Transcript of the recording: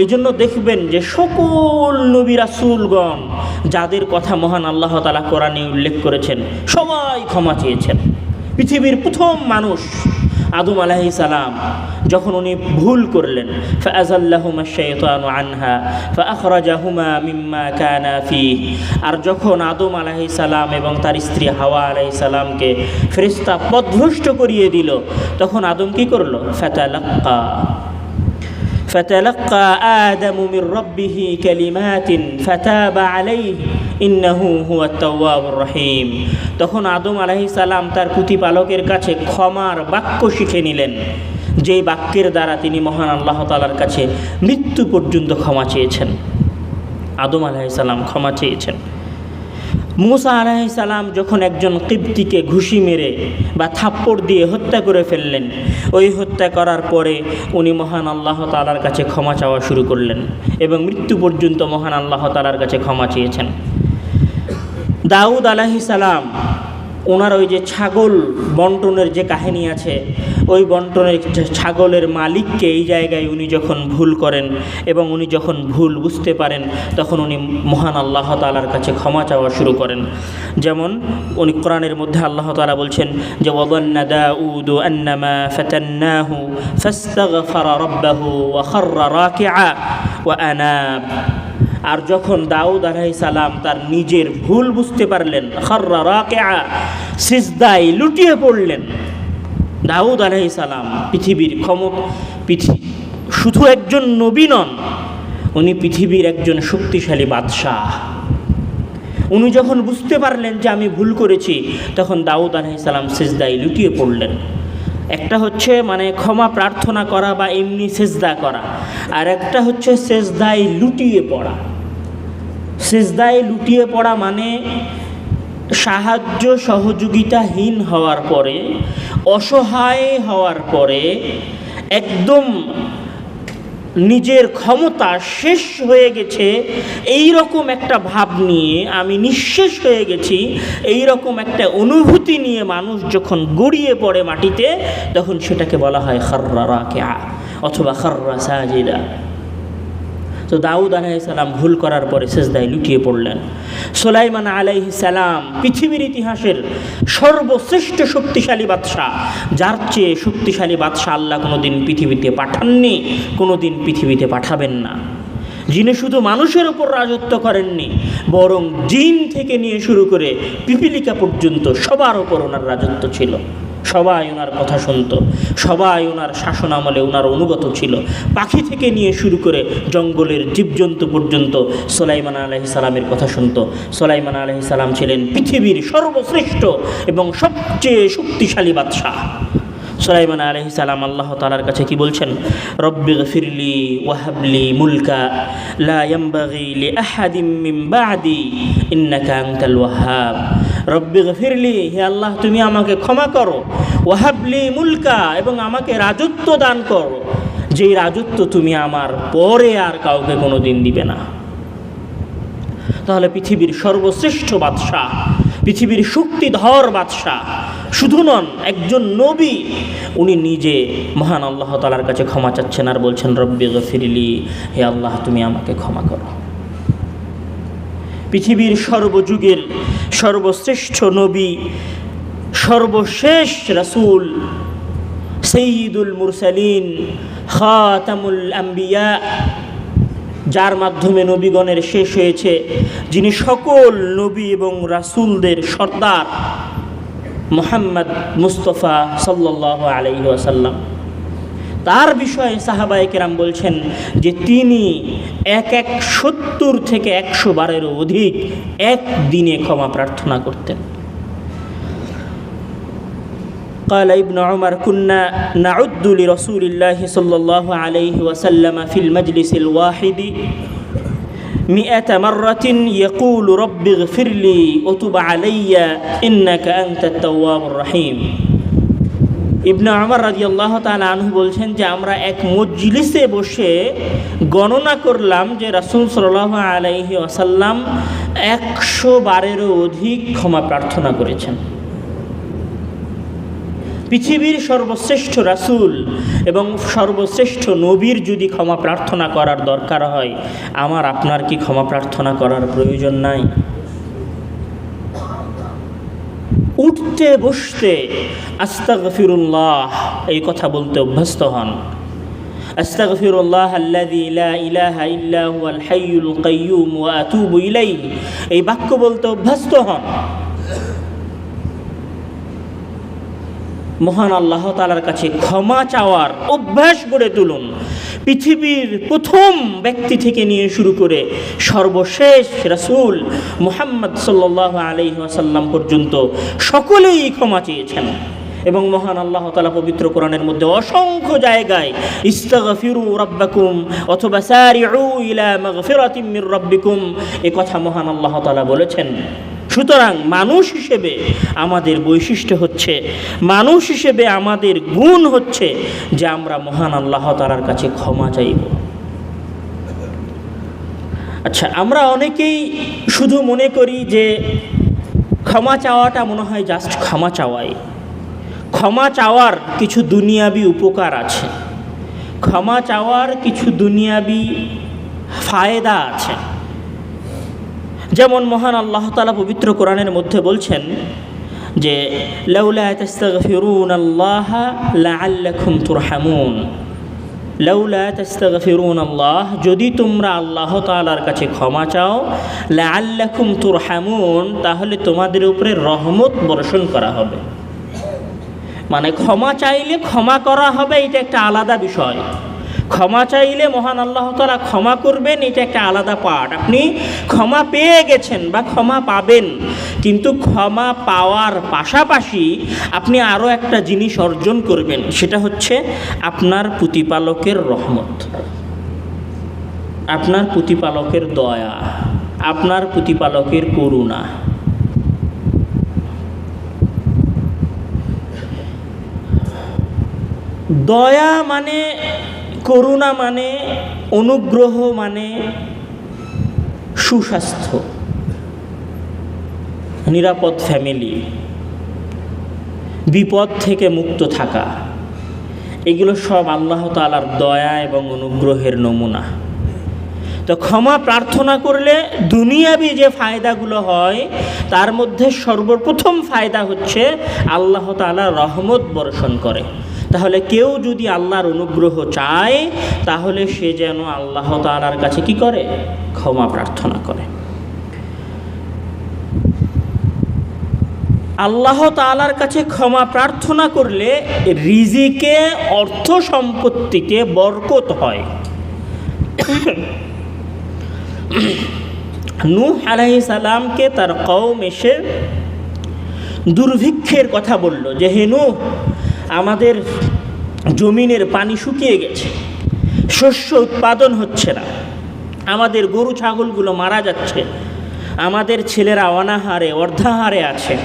এই জন্য দেখবেন যে সকল নবী রাসূলগণ, যাদের কথা মহান আল্লাহ তালা কোরআনে উল্লেখ করেছেন, সবাই ক্ষমা চেয়েছেন। পৃথিবীর প্রথম মানুষ আদম আলাহি সালাম, যখন উনি ভুল করলেন আনহা মিম্মা আর যখন আদম আলাহি সালাম এবং তার স্ত্রী হাওয়া আলাহি সালামকে ফেরেশতা পদভ্রষ্ট করিয়ে দিল, তখন আদম কি করল? ফাতালাক্কা। فتلقى آدم من ربه كلمات فتاب عليه ইন্নাহু হুয়া তাওয়াবুর রহিম তখন আদম আলাইহিস সালাম তার প্রতিপালকের কাছে ক্ষমার বাক্য শিখে নিলেন যেই বাক্যের দ্বারা তিনি মহান আল্লাহ তালার কাছে মৃত্যু পর্যন্ত ক্ষমা চেয়েছেন আদম আলাইহিস সালাম ক্ষমা চেয়েছেন মুসা আলাইহিস সালাম যখন একজন কিপ্তিকে ঘুষি মেরে বা থাপ্পড় দিয়ে হত্যা করে ফেললেন, ওই হত্যা করার পরে উনি মহান আল্লাহ তালার কাছে ক্ষমা চাওয়া শুরু করলেন এবং মৃত্যু পর্যন্ত মহান আল্লাহ তালার কাছে ক্ষমা চেয়েছেন। দাউদ সালাম ওনার ওই যে ছাগল বন্টনের যে কাহিনী আছে ওই বন্টনের ছাগলের মালিককে এই জায়গায় উনি যখন ভুল করেন এবং উনি যখন ভুল বুঝতে পারেন, তখন উনি মহান আল্লাহ তালার কাছে ক্ষমা চাওয়া শুরু করেন। যেমন উনি কোরআনের মধ্যে আল্লাহ তালা বলছেন যে ওয়া আর যখন দাউদ আলাহি সালাম তার নিজের ভুল বুঝতে পারলেন, খর্রা রাকেআ, সিজদায় লুটিয়ে পড়লেন দাউদ সালাম পৃথিবীর পৃথিবী শুধু একজন নবী নন, উনি পৃথিবীর একজন শক্তিশালী বাদশাহ। উনি যখন বুঝতে পারলেন যে আমি ভুল করেছি, তখন দাউদ সালাম সিজদায় লুটিয়ে পড়লেন। একটা হচ্ছে মানে ক্ষমা প্রার্থনা করা বা এমনি সেজদা করা, আর একটা হচ্ছে সেজদায় লুটিয়ে পড়া। সেজদায় লুটিয়ে পড়া মানে সাহায্য সহযোগিতাহীন হওয়ার পরে, অসহায় হওয়ার পরে, একদম নিজের ক্ষমতা শেষ হয়ে গেছে এই রকম একটা ভাব নিয়ে আমি নিঃশেষ হয়ে গেছি এই রকম একটা অনুভূতি নিয়ে মানুষ যখন গড়িয়ে পড়ে মাটিতে, তখন সেটাকে বলা হয় খাররা রাকেয়া অথবা খাররা সাজিদা। তো দাউদ আলাইহি সালাম ভুল করার পরে সেজদায় লুটিয়ে পড়লেন। সোলাইমান আলাইহি সালাম পৃথিবীর ইতিহাসের সর্বশ্রেষ্ঠ শক্তিশালী বাদশাহ, যার চেয়ে শক্তিশালী বাদশাহ আল্লাহ কোনো দিন পৃথিবীতে পাঠাননি কোনো দিন পৃথিবীতে পাঠাবেন না। যিনি শুধু মানুষের ওপর রাজত্ব করেননি, বরং জিন থেকে নিয়ে শুরু করে পিপিলিকা পর্যন্ত সবার ওপর ওনার রাজত্ব ছিল। সবাই ওনার কথা শুনত। সবাই ওনার শাসন আমলে ওনার অনুগত ছিল। পাখি থেকে নিয়ে শুরু করে জঙ্গলের জীবজন্তু পর্যন্ত সোলাইমান আলহি সালামের কথা শুনত। সোলাইমান আলহি সালাম ছিলেন পৃথিবীর সর্বশ্রেষ্ঠ এবং সবচেয়ে শক্তিশালী বাদশাহ। সুলাইমান আলহি সালাম আল্লাহ তালার কাছে কি বলছেন? রব্বি ফিরলি ওয়াহাবলি মুলকা লা ইয়ামবাগি লি আহাদিম বাদি ইন্নাকা আনতাল ওয়াহাব। রব্বি গফিরলি, হে আল্লাহ, তুমি আমাকে ক্ষমা করো। ওয়াহাবলি মুলকা, এবং আমাকে রাজত্ব দান করো। যেই রাজত্ব তুমি আমার পরে আর কাউকে কোনো দিন দিবে না। তাহলে পৃথিবীর সর্বশ্রেষ্ঠ বাদশাহ, পৃথিবীর শক্তিধর বাদশাহ, শুধু নন, একজন নবী, উনি নিজে মহান আল্লাহ তালার কাছে ক্ষমা চাচ্ছেন আর বলছেন, রব্বি গফিরলি, হে আল্লাহ, তুমি আমাকে ক্ষমা করো। পৃথিবীর সর্বযুগের সর্বশ্রেষ্ঠ নবী, সর্বশেষ রাসূল সঈদুল মুরসালিন, খাতামুল আম্বিয়া, যার মাধ্যমে নবীগণের শেষ হয়েছে, যিনি সকল নবী এবং রাসূলদের সর্দার মোহাম্মদ মুস্তফা সাল্লাহ আলাইহি ওয়াসাল্লাম। তার বিষয়ে সাহাবায়ে কেরাম বলছেন যে তিনি এক এক সত্তর থেকে একশো বারেরও অধিক এক দিনে ক্ষমা প্রার্থনা করতেন قال ابن عمر كنا نعد لرسول الله صلى الله عليه وسلم في المجلس الواحد مئة مرة يقول رب اغفر لي وتب علي إنك أنت التواب الرحيم ইবনে আমর রাজিয়াল্লাহ তাআলা আনহু বলছেন যে, আমরা এক মজলিসে বসে গণনা করলাম যে, রাসূল সাল্লাল্লাহু আলাইহি আসাল্লাম একশো বারেরও অধিক ক্ষমা প্রার্থনা করেছেন। পৃথিবীর সর্বশ্রেষ্ঠ রাসূল এবং সর্বশ্রেষ্ঠ নবীর যদি ক্ষমা প্রার্থনা করার দরকার হয়, আমার আপনার কি ক্ষমা প্রার্থনা করার প্রয়োজন নাই? উঠতে বসতে আস্তাগফিরুল্লাহ, এই কথা বলতে অভ্যস্ত হন। আস্তাগফিরুল্লাহ আল্লাযী লা ইলাহা ইল্লা হুয়াল হাইয়ুল কাইয়্যুম ওয়া আতুবু ইলাইহি, এই বাক্য বলতে অভ্যস্ত হন। মহান আল্লাহ তালার কাছে ক্ষমা চাওয়ার অভ্যাস গড়ে তুলুন। পৃথিবীর প্রথম ব্যক্তি থেকে নিয়ে শুরু করে সর্বশেষ রাসূল মোহাম্মদ সাল্লাহ আসাল্লাম পর্যন্ত সকলেই ক্ষমা চেয়েছেন। এবং মহান আল্লাহ তালা পবিত্র কোরআনের মধ্যে অসংখ্য জায়গায় ইস্তাগফিরু রব্বাকুম অথবা সারিউ ইলা মাগফিরাতিম মির রব্বিকুম এ কথা মহান আল্লাহ তালা বলেছেন। সুতরাং মানুষ হিসেবে আমাদের বৈশিষ্ট্য হচ্ছে, মানুষ হিসেবে আমাদের গুণ হচ্ছে যে আমরা মহান আল্লাহ তালার কাছে ক্ষমা চাইব। আচ্ছা আমরা অনেকেই শুধু মনে করি যে ক্ষমা চাওয়াটা মনে হয় জাস্ট ক্ষমা চাওয়াই। ক্ষমা চাওয়ার কিছু দুনিয়াবি উপকার আছে। ক্ষমা চাওয়ার কিছু দুনিয়াবি ফায়দা আছে। যেমন মহান আল্লাহ তালা পবিত্র কোরআনের মধ্যে বলছেন যে আল্লাহ আল্লাহ যদি তোমরা আল্লাহ তাআলার কাছে ক্ষমা চাও, লাআল্লাকুম তুরহামুন, তাহলে তোমাদের উপরে রহমত বর্ষণ করা হবে। মানে ক্ষমা চাইলে ক্ষমা করা হবে, এটা একটা আলাদা বিষয়। ক্ষমা চাইলে মহান আল্লাহ তালা ক্ষমা করবেন, এটা একটা আলাদা পাঠ। আপনি ক্ষমা পেয়ে গেছেন বা ক্ষমা পাবেন, কিন্তু ক্ষমা পাওয়ার পাশাপাশি আপনি আরও একটা জিনিস অর্জন করবেন, সেটা হচ্ছে আপনার প্রতিপালকের রহমত। আপনার প্রতিপালকের দয়া, আপনার প্রতিপালকের করুণা। দয়া মানে করুণা মানে অনুগ্রহ মানে সুস্বাস্থ্য, নিরাপদ ফ্যামিলি, বিপদ থেকে মুক্ত থাকা। এগুলো সব আল্লাহ তালার দয়া এবং অনুগ্রহের নমুনা। তো ক্ষমা প্রার্থনা করলে দুনিয়াবি যে ফায়দাগুলো হয়, তার মধ্যে সর্বপ্রথম ফায়দা হচ্ছে আল্লাহ তালা রহমত বর্ষণ করে। তাহলে কেউ যদি আল্লাহর অনুগ্রহ চায়, তাহলে সে যেন আল্লাহ তালার কাছে কি করে? ক্ষমা প্রার্থনা করে। আল্লাহ তালার কাছে ক্ষমা প্রার্থনা করলে রিজিকে, অর্থ সম্পত্তিতে বরকত হয়। নূহ আলাইহিস সালামকে তার কওম এসে দুর্ভিক্ষের কথা বলল যে, হে নূহ আমাদের জমিনের পানি শুকিয়ে গেছে। শস্য উৎপাদন হচ্ছে না। আমাদের গরু, ছাগলগুলো মারা যাচ্ছে। আমাদের ছেলেরা অনাহারে, অর্ধাহারে আছে।